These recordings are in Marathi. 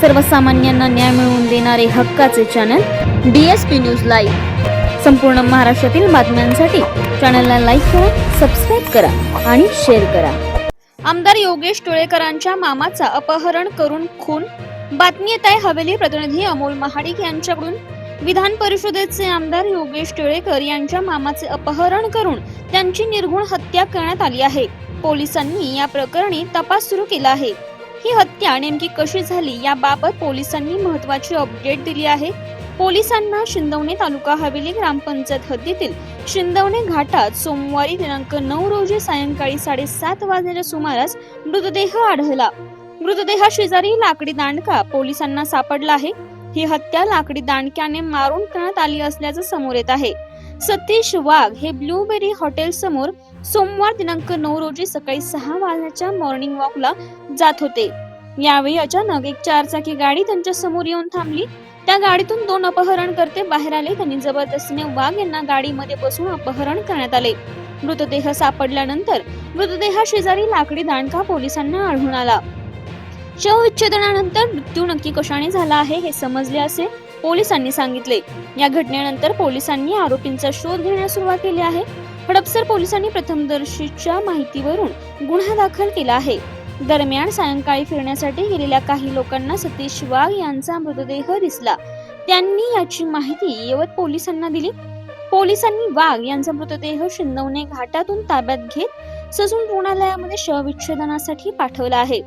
सर्वसामान्यांना न्याय मिळवून देणारे हक्काचे channel D S P news live संपूर्ण महाराष्ट्रातील बातम्यांसाठी चॅनलला लाईक करा सबस्क्राईब करा आणि शेअर करा. आमदार योगेश टोळेकरांच्या मामाचा अपहरण करून खून. बातमी येत आहे हवेली प्रतिनिधी अमोल महाडिक यांच्याकडून. विधान परिषदेचे आमदार योगेश टिळेकर यांच्या मामाचे अपहरण करून त्यांची निर्गुण हत्या करण्यात आली आहे. पोलिसांनी या प्रकरणी तपास सुरू केला आहे. ही हत्या नेमकी कशी झाली याबाबत पोलिसांनी महत्वाची अपडेट दिली आहे. पोलिसांना शिंदवणे तालुका हवेली ग्रामपंचायत हद्दीतील शिंदवणे घाटात सोमवारी दिनांक नऊ रोजी सायंकाळी साडेसात वाजण्याच्या सुमारास मृतदेह आढळला. मृतदेहा शेजारी लाकडी दांडका पोलिसांना सापडला आहे. ही हत्या लाकडी दांडक्याने मारून करण्यात आली असल्याचं समोर येत आहे. सतीश वाघ हे ब्लूबेरी हॉटेल समोर सोमवार दिनांक नऊ रोजी सकाळी सहा वाजण्याच्या मॉर्निंग वॉकला जात होते. यावेळी अचानक एक चारचाकी गाडी त्यांच्यासमोर येऊन थांबली. त्या गाडीतून दोन अपहरण करते बाहेर आले. त्यांनी जबरदस्तीने वाघ यांना गाडीमध्ये बसून अपहरण करण्यात आले. मृतदेह सापडल्यानंतर मृतदेहा शेजारी लाकडी दांडका पोलिसांना आढळून आला. शवविच्छेदनानंतर मृत्यू नक्की कशाने झाला आहे हे समजले असे पोलिसांनी सांगितले. या घटनेनंतर पोलिसांनी आरोपींचा शोध घेण्यास सुरुवात केली आहे. हडपसर पोलिसांनी प्रथमदर्शीच्या माहितीवरून गुन्हा दाखल केला आहे. दरम्यान सायंकाळी फिरण्यासाठी गेलेल्या काही लोकांना सतीश वाघ यांचा मृतदेह दिसला. त्यांनी याची माहिती यवत पोलिसांना दिली. पोलिसांनी वाघ यांचा मृतदेह शिंदवणे घाटातून ताब्यात घेत ससून रुग्णालयामध्ये शवविच्छेदनासाठी पाठवला आहे.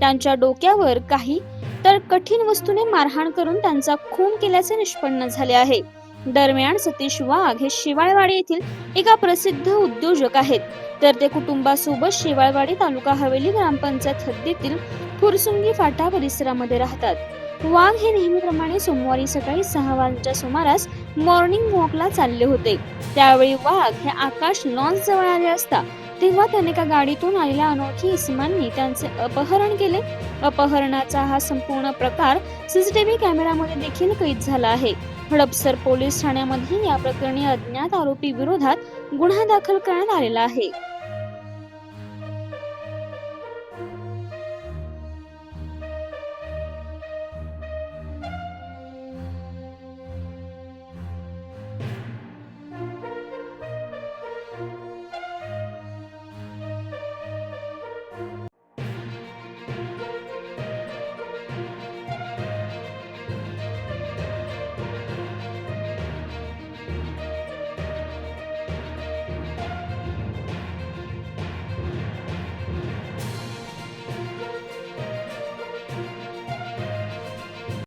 त्यांच्या डोक्यावर काही तर कठीण वस्तूने मारहाण करून त्यांचा खून केल्याचे निष्पन्न झाले आहे. दरम्यान सतीश वाघ हे शिवाळवाडी येथील एका प्रसिद्ध उद्योजक आहेत. तर ते कुटुंबासोबत शिवाळवाडी तालुका हवेली ग्रामपंचायत हद्दीतील फुरसुंगी फाटा परिसरामध्ये राहतात. वाघ हे नेहमीप्रमाणे सोमवारी सकाळी सहा वाजच्या सुमारास मॉर्निंग वॉकला चालले होते. त्यावेळी वाघ हे आकाश लॉन्स जवळ आले असता तेव्हा त्याने एका गाडीतून आलेल्या अनोळखी इसमांनी त्यांचे अपहरण केले. अपहरणाचा हा संपूर्ण प्रकार सीसीटीव्ही कॅमेऱ्यामध्ये देखील कैद झाला आहे. हडपसर पोलीस ठाण्यामध्ये या प्रकरणी अज्ञात आरोपी विरोधात गुन्हा दाखल करण्यात आलेला आहे.